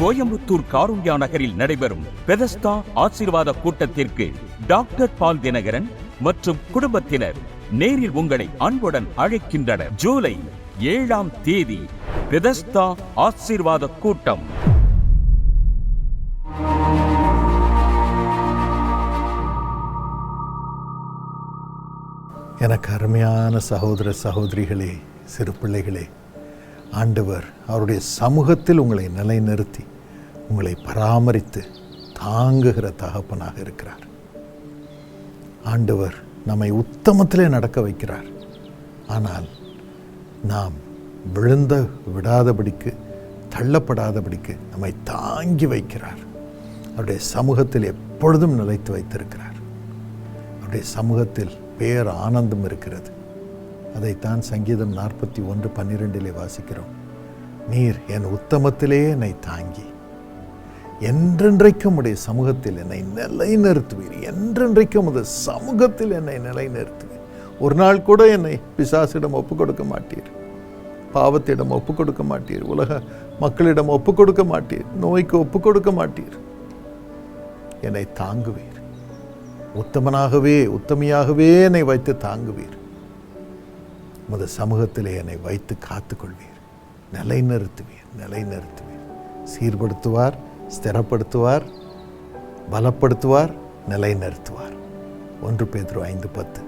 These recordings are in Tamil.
கோயம்புத்தூர் காருண்யா நகரில் நடைபெறும் பெதஸ்தா ஆசீர்வாத கூட்டத்திற்கு டாக்டர் பால் தினகரன் மற்றும் குடும்பத்தினர் நேரில் உங்களை அன்புடன் அழைக்கின்றனர். ஜூலை ஏழாம் தேதி பெதஸ்தா ஆசீர்வாத கூட்டம். எனக்கு அருமையான சகோதர சகோதரிகளே சிறு பிள்ளைகளே ஆண்டவர் அவருடைய சமூகத்தில் உங்களை நிலைநிறுத்தி உங்களை பராமரித்து தாங்குகிற தகப்பனாக இருக்கிறார். ஆண்டவர் நம்மை உத்தமத்திலே நடக்க வைக்கிறார். ஆனால் நாம் விழுந்த விடாதபடிக்கு தள்ளப்படாதபடிக்கு நம்மை தாங்கி வைக்கிறார். அவருடைய சமூகத்தில் எப்பொழுதும் நிலைத்து வைத்திருக்கிறார். அவருடைய சமூகத்தில் பேர் ஆனந்தம் இருக்கிறது. அதைத்தான் சங்கீதம் நாற்பத்தி ஒன்று பன்னிரெண்டிலே வாசிக்கிறோம். நீர் என் உத்தமத்திலே என்னை தாங்கி என்றென்றைக்கும் உடைய சமூகத்தில் என்னை நிலைநிறுத்துவீர். என்றென்றைக்கும் உடைய சமூகத்தில் என்னை நிலைநிறுத்துவீர். ஒரு நாள் கூட என்னை பிசாசிடம் ஒப்பு கொடுக்க மாட்டீர். பாவத்திடம் ஒப்பு கொடுக்க மாட்டீர். உலக மக்களிடம் ஒப்பு கொடுக்க மாட்டீர். நோய்க்கு ஒப்பு கொடுக்க மாட்டீர். என்னை தாங்குவீர். உத்தமனாகவே உத்தமியாகவே என்னை வைத்து தாங்குவீர். உமது சமூகத்திலே என்னை வைத்து காத்துக்கொள்வீர். நிலைநிறுத்துவீர் நிலைநிறுத்துவீர். சீர்படுத்துவார் ஸ்திரப்படுத்துவார் பலப்படுத்துவார் நிலைநிறுத்துவார். ஒன்று பேதுரு ஐந்து பத்து.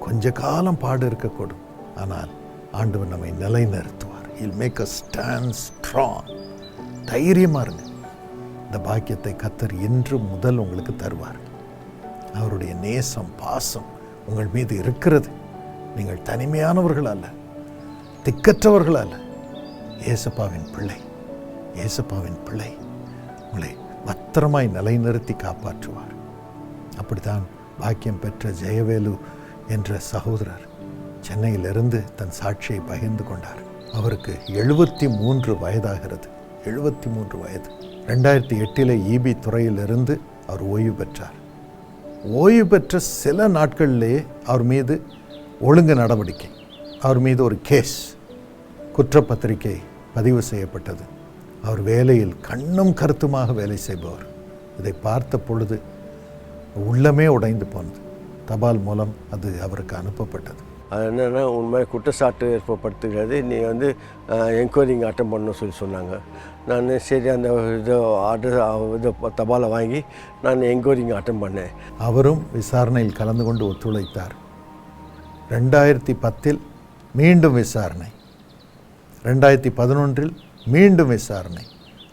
கொஞ்ச காலம் பாடு இருக்கக்கூடும் ஆனால் ஆண்டவர் நம்மை நிலைநிறுத்துவார். I'll make a stand strong தைரியமாக இருங்க. இந்த பாக்கியத்தை கத்தர் இன்று முதல் உங்களுக்கு தருவார். அவருடைய நேசம் பாசம் உங்கள் மீது இருக்கிறது. நீங்கள் தனிமையானவர்கள் அல்ல திக்கற்றவர்கள் அல்ல. ஏசப்பாவின் பிள்ளை ஏசப்பாவின் பிள்ளை உங்களை பத்திரமாய் நிலைநிறுத்தி காப்பாற்றுவார். அப்படித்தான் பாக்கியம் பெற்ற ஜெயவேலு என்ற சகோதரர் சென்னையிலிருந்து தன் சாட்சியை பகிர்ந்து கொண்டார். அவருக்கு எழுபத்தி மூன்று வயதாகிறது. எழுபத்தி மூன்று வயது. ரெண்டாயிரத்தி எட்டில் இபி துறையிலிருந்து அவர் ஓய்வு பெற்றார். ஓய்வு பெற்ற சில நாட்கள்லேயே அவர் மீது ஒழுங்கு நடவடிக்கை. அவர் மீது ஒரு கேஸ் குற்றப்பத்திரிகை பதிவு செய்யப்பட்டது. அவர் வேலையில் கண்ணும் கருத்துமாக வேலை செய்பவர். இதை பார்த்த பொழுது உள்ளமே உடைந்து போனது. தபால் மூலம் அது அவருக்கு அனுப்பப்பட்டது. அது என்னென்னா உண்மை குற்றச்சாட்டு ஏற்படுத்துகிறது. நீ வந்து என்கொயரிங் அட்டன் பண்ணணும்னு சொல்லி சொன்னாங்க. நான் சரி அந்த இதை ஆர்டர் இதை தபாலை வாங்கி நான் என்கொயரிங் அட்டன் பண்ணேன். அவரும் விசாரணையில் கலந்து கொண்டு ஒத்துழைத்தார். ரெண்டாயிரத்தி பத்தில் மீண்டும் விசாரணை. ரெண்டாயிரத்தி பதினொன்றில் மீண்டும் விசாரணை.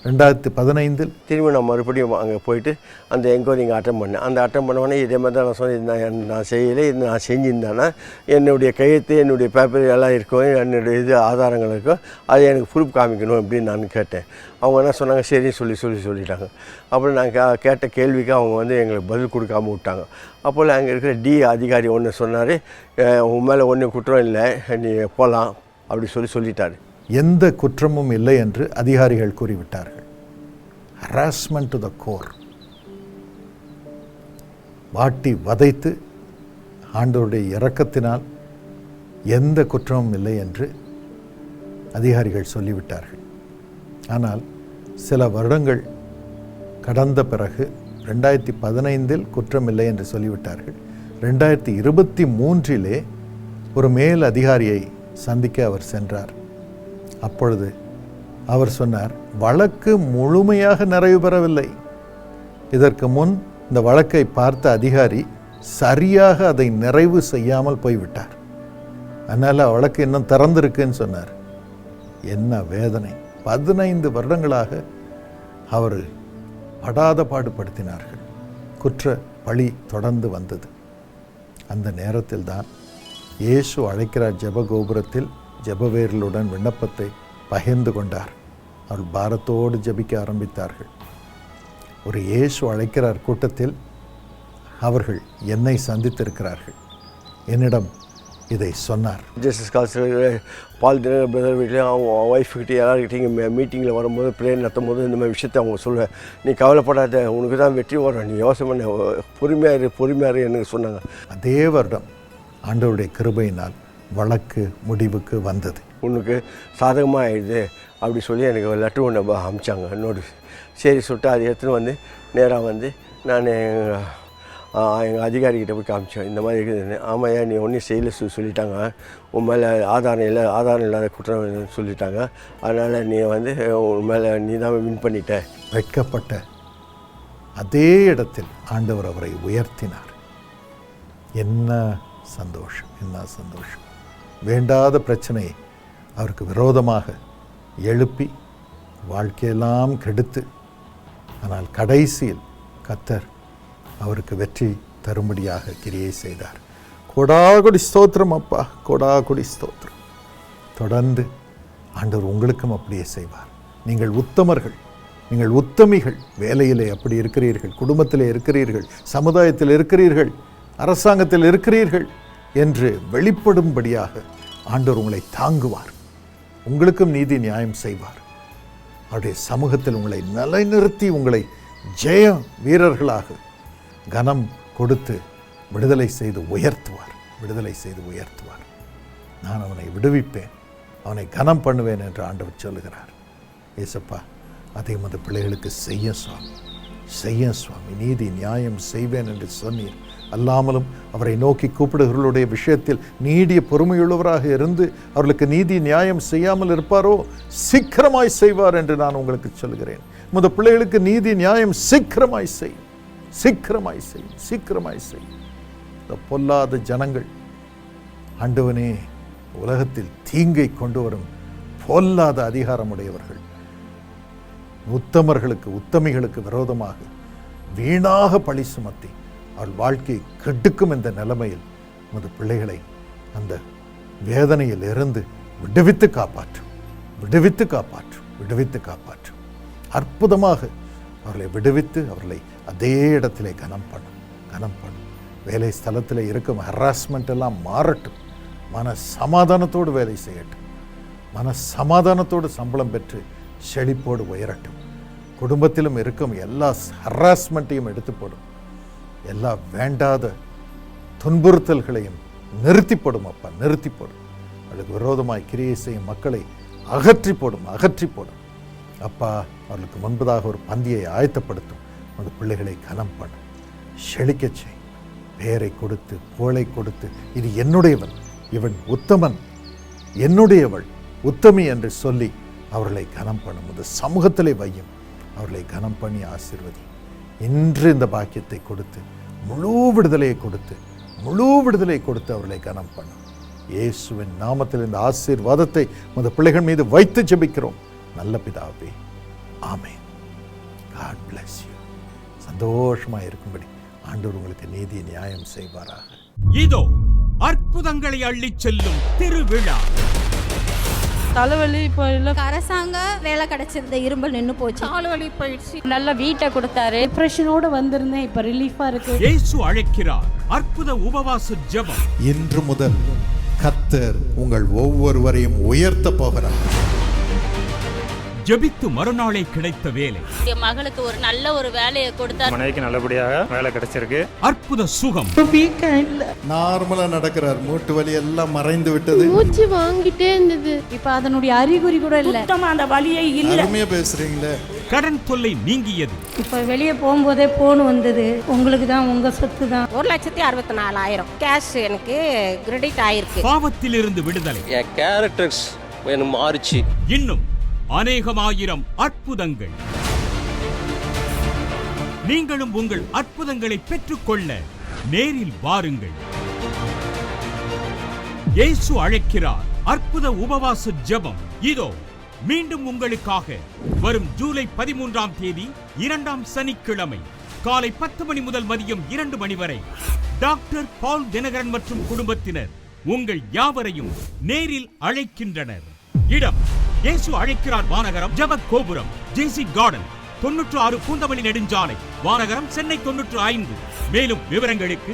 ரெண்டாயிரத்தி பதினைந்தில் திரும்பி நான் மறுபடியும் அங்கே போயிட்டு அந்த என்கொயரிங் அட்டன் பண்ணேன் அந்த அட்டன் பண்ணவொடனே இதே மாதிரி தான் நான் சொன்னேன். நான் செய்யலை இது நான் செஞ்சிருந்தேன்னா என்னுடைய கையெழுத்து என்னுடைய பேப்பர் எல்லாம் இருக்கும் என்னுடைய இது ஆதாரங்கள் இருக்கும் அதை எனக்கு ப்ரூஃப் காமிக்கணும் அப்படின்னு நான் கேட்டேன். அவங்க என்ன சொன்னாங்க சரி சொல்லி சொல்லி சொல்லிட்டாங்க. அப்புறம் நான் கேட்ட கேள்விக்கு அவங்க வந்து எங்களுக்கு பதில் கொடுக்காம விட்டாங்க. அப்போது அங்கே இருக்கிற டி அதிகாரி ஒன்று சொன்னார் உன் மேலே ஒன்றும் குற்றம் இல்லை நீ போகலாம் அப்படி சொல்லி சொல்லிட்டாரு. எந்த குற்றமும் இல்லை என்று அதிகாரிகள் கூறிவிட்டார்கள். ஹராஸ்மெண்ட் டு த கோர் வாட்டி வதைத்து ஆண்டவருடைய இறக்கத்தினால் எந்த குற்றமும் இல்லை என்று அதிகாரிகள் சொல்லிவிட்டார்கள். ஆனால் சில வருடங்கள் கடந்த பிறகு ரெண்டாயிரத்தி பதினைந்தில் குற்றமில்லை என்று சொல்லிவிட்டார்கள். ரெண்டாயிரத்தி இருபத்தி மூன்றிலே ஒரு மேல் அதிகாரியை சந்திக்க அவர் சென்றார். அப்பொழுது அவர் சொன்னார் வழக்கு முழுமையாக நிறைவு பெறவில்லை. இதற்கு முன் இந்த வழக்கை பார்த்த அதிகாரி சரியாக அதை நிறைவு செய்யாமல் போய்விட்டார். அதனால் வழக்கு இன்னும் திறந்திருக்குன்னு சொன்னார். என்ன வேதனை. பதினைந்து வருடங்களாக அவர் படாத பாடுபடுத்தினார்கள். குற்ற பழி தொடர்ந்து வந்தது. அந்த நேரத்தில் தான் இயேசு அழைக்கிறார் ஜெப கோபுரத்தில் ஜெபவேர்களுடன் விண்ணப்பத்தை பகிர்ந்து கொண்டார். அவர்கள் பாரத்தோடு ஜெபிக்க ஆரம்பித்தார்கள். ஒரு இயேசு அழைக்கிறார் கூட்டத்தில் அவர்கள் என்னை சந்தித்திருக்கிறார்கள். என்னிடம் இதை சொன்னார். ஜஸ்டிஸ் கால்சர் பால் பிரதர் வீட்லேயும் அவங்க ஒய்ஃப்கிட்ட எல்லாருக்கிட்டையும் மீட்டிங்கில் வரும்போது ப்ரேயர் நடத்தும் போது இந்த மாதிரி விஷயத்தை அவங்க சொல்ல நீ கவலைப்படாத உனக்கு தான் வெற்றி வரும். நீ யோசனை பண்ண. பொறுமையாக இரு பொறுமையாக இரு எனக்கு சொன்னாங்க. அதே வருடம் ஆண்டவருடைய கிருபையினால் வழக்கு முடிவுக்கு வந்தது. பொண்ணுக்கு சாதகமாக ஆயிடுது அப்படி சொல்லி எனக்கு ஒரு லெட்ரு ஒன்று அமிச்சாங்க நோட்டீஸ் சரி சொல்லிட்டு அதை எடுத்துன்னு வந்து நேராக வந்து நான் எங்கள் அதிகாரிக்கிட்ட போய் காமிச்சேன். இந்த மாதிரி இருக்குதுன்னு ஆமாம் ஏன் நீ ஒன்றும் செய்யலை சொல்லி சொல்லிட்டாங்க. உன் மேலே ஆதாரம் இல்லை ஆதாரம் இல்லாத குற்றம் சொல்லிட்டாங்க. அதனால் நீ வந்து உன் மேலே நீ தான் வின் பண்ணிட்ட. வெட்கப்பட்ட அதே இடத்தில் ஆண்டவர் அவரை உயர்த்தினார். என்ன சந்தோஷம் என்ன சந்தோஷம். வேண்டாத பிரச்சனையை அவருக்கு விரோதமாக எழுப்பி வாழ்க்கையெல்லாம் கெடுத்து ஆனால் கடைசியில் கத்தர் அவருக்கு வெற்றி தரும்படியாக கிரியை செய்தார். கொடாகுடி ஸ்தோத்திரம் அப்பா கொடாகுடி ஸ்தோத்திரம். தொடர்ந்து ஆண்டவர் உங்களுக்கும் அப்படியே செய்வார். நீங்கள் உத்தமர்கள் நீங்கள் உத்தமிகள் வேலையிலே அப்படி இருக்கிறீர்கள் குடும்பத்தில் இருக்கிறீர்கள் சமுதாயத்தில் இருக்கிறீர்கள் அரசாங்கத்தில் இருக்கிறீர்கள் என்று வெளிப்படும்படியாக ஆண்டவர் உங்களை தாங்குவார். உங்களுக்கும் நீதி நியாயம் செய்வார். அவருடைய சமூகத்தில் உங்களை நிலைநிறுத்தி உங்களை ஜெய வீரர்களாக கனம் கொடுத்து விடுதலை செய்து உயர்த்துவார். விடுதலை செய்து உயர்த்துவார். நான் அவனை விடுவிப்பேன். அவனை கனம் பண்ணுவேன் என்று ஆண்டவர் சொல்லுகிறார். ஏசப்பா அதை மத பிள்ளைகளுக்கு செய்ய சுவாமி. செய்ய சுவாமி நீதி நியாயம் செய்வேன் என்று சொன்னீர். அல்லாமலும் அவரை நோக்கி கூப்பிடுகிறவர்களுடைய விஷயத்தில் நீடிய பொறுமையுள்ளவராக இருந்து அவர்களுக்கு நீதி நியாயம் செய்யாமல் இருப்பாரோ? சீக்கிரமாய் செய்வார் என்று நான் உங்களுக்கு சொல்கிறேன். முத பிள்ளைகளுக்கு நீதி நியாயம் சீக்கிரமாய் செய். சீக்கிரமாய் செய் சீக்கிரமாய் செய். இந்த பொல்லாத ஜனங்கள் ஆண்டவனே உலகத்தில் தீங்கை கொண்டு வரும் பொல்லாத அதிகாரமுடையவர்கள் உத்தமர்களுக்கு உத்தமிகளுக்கு விரோதமாக வீணாக பழி சுமத்தி அவள் வாழ்க்கையை கெடுக்கும் இந்த நிலைமையில் உமது பிள்ளைகளை அந்த வேதனையில் இருந்து விடுவித்து காப்பாற்றும் விடுவித்து காப்பாற்றும் விடுவித்து காப்பாற்றும். அற்புதமாக அவர்களை விடுவித்து அவர்களை அதே இடத்திலே கனம் பண்ணும் கனம் பண்ணும். வேலை ஸ்தலத்தில் இருக்கும் ஹராஸ்மெண்ட் எல்லாம் மாறட்டும். மன சமாதானத்தோடு வேலை செய்யட்டும். மன சமாதானத்தோடு சம்பளம் பெற்று செழிப்போடு உயரட்டும். குடும்பத்திலும் இருக்கும் எல்லா ஹராஸ்மெண்ட்டையும் எடுத்து போடும் எல்லா வேண்டாத துன்புறுத்தல்களையும் நிறுத்தி போடும் அப்பா நிறுத்தி போடும் அவளுக்கு விரோதமாய் கிரியை செய்யும் மக்களை அகற்றி போடும் அகற்றி போடும் அப்பா அவர்களுக்கு முன்பதாக ஒரு பந்தியை ஆயத்தப்படுத்தும். அந்த பிள்ளைகளை கனம் பண்ணும் செழிக்கச் செய். பெயரை கொடுத்து புகழை கொடுத்து இது என்னுடையவன். இவன் உத்தமன். என்னுடையவள். உத்தமி என்று சொல்லி அவர்களை கனம் பண்ணும். இந்த சமூகத்திலே வையும். அவர்களை கனம் பண்ணி ஆசிர்வதி. இன்று இந்த பாக்கியத்தை கொடுத்து முழு விடுதலையை கொடுத்து முழு விடுதலை கொடுத்து அவர்களை கனம் பண்ணும். இயேசுவின் நாமத்தில் இந்த ஆசீர்வாதத்தை உங்கள் பிள்ளைகள் மீது வைத்து ஜெபிக்கிறோம். நல்ல பிதாவே ஆமென். காட் பிளஸ் யூ சந்தோஷமா இருக்கும்படி ஆண்டவர் உங்களுக்கு நீதி நியாயம் செய்வாராக. இதோ அற்புதங்களை அள்ளிச் செல்லும் திருவிழா. தலைவலி இப்போ இல்லை. அரசாங்க வேலை கிடைச்சிருந்த இரும்பல் நின்று போச்சு. கால் வலி போயிடுச்சு. நல்ல வீட்டை கொடுத்தாரு. டிப்ரெஷனோட வந்திருந்தேன் இப்போ ரிலீஃபா இருக்கு. இயேசு அழைக்கிறார். அற்புத உபவாச ஜெபம். இன்று முதல் கத்தர் உங்கள் ஒவ்வொருவரையும் உயர்த்த போகிறார். ஜெபித்து மறுநாளே கிடைத்த வேலை. என் மகளுக்கு ஒரு நல்ல ஒரு வேலையை கொடுத்தாரு மனைவிக்கு நல்லபடியாக வேலை கிடைச்சிருக்கு. அற்புத சுகம். நார்மலா நடக்கிறார். மூட்டு வலி எல்லாம் மறைந்து விட்டது. மூச்சு வாங்கிட்டே இருந்தது. இப்போ அதனுடைய அறிகுறி கூட இல்லை. அருமையா பேசுறீங்களே. கடன் தொல்லை நீங்கியது. இப்போ வெளியே போகும்போதே போன் வந்தது. உங்களுக்கு தான் உங்க சொத்து தான். ஒரு லட்சத்தி அறுபத்தி நாலாயிரம் கேஷ் எனக்கு கிரெடிட் ஆயிருக்கு. பாவத்திலிருந்து விடுதலை. என் கேரக்டர்ஸ் மாறிச்சு. இன்னும் அநேகமாயிரம் அற்புதங்கள். நீங்களும் உங்கள் அற்புதங்களை பெற்றுக்கொள்ள நேரில் வாருங்கள். இயேசு அழைக்கிறார். அற்புத உபவாச ஜெபம். இதோ மீண்டும் உங்களுக்காக வரும் ஜூலை பதிமூன்றாம் தேதி இரண்டாம் சனிக்கிழமை காலை பத்து மணி முதல் மதியம் இரண்டு மணி வரை டாக்டர் பால் தினகரன் மற்றும் குடும்பத்தினர் உங்கள் யாவரையும் நேரில் அழைக்கின்றனர். இடம் இயேசு அழைக்கிறார் வானகரம் ஜப கோபுரம் ஜேசி கார்டன் தொன்னூற்று ஆறு பூந்தமல்லி நெடுஞ்சாலை வானகரம் சென்னை தொன்னூற்று ஐந்து. மேலும் விவரங்களுக்கு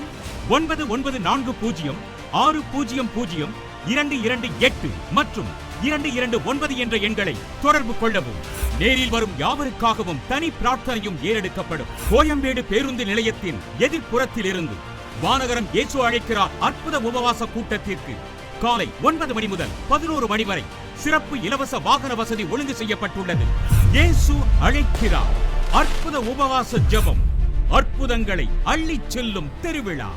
ஒன்பது ஒன்பது நான்கு பூஜ்ஜியம் ஆறு பூஜ்ஜியம் பூஜ்ஜியம் இரண்டு இரண்டு எட்டு மற்றும் இரண்டு இரண்டு ஒன்பது என்ற எண்களை தொடர்பு கொள்ளவும். நேரில் வரும் யாவருக்காகவும் தனி பிரார்த்தனையும் ஏறெடுக்கப்படும். கோயம்பேடு பேருந்து நிலையத்தின் எதிர்ப்புறத்தில் இருந்து வானகரம் இயேசு அழைக்கிறார் அற்புத உபவாச கூட்டத்திற்கு காலை ஒன்பது மணி முதல் பதினோரு மணி வரை. சிறப்பு இலவச வாகன வசதி ஒழுங்கு செய்யப்பட்டுள்ளது. இயேசு அழைக்கிறார். அற்புத உபவாச ஜெபம். அற்புதங்களை அள்ளிச் செல்லும் திருவிழா.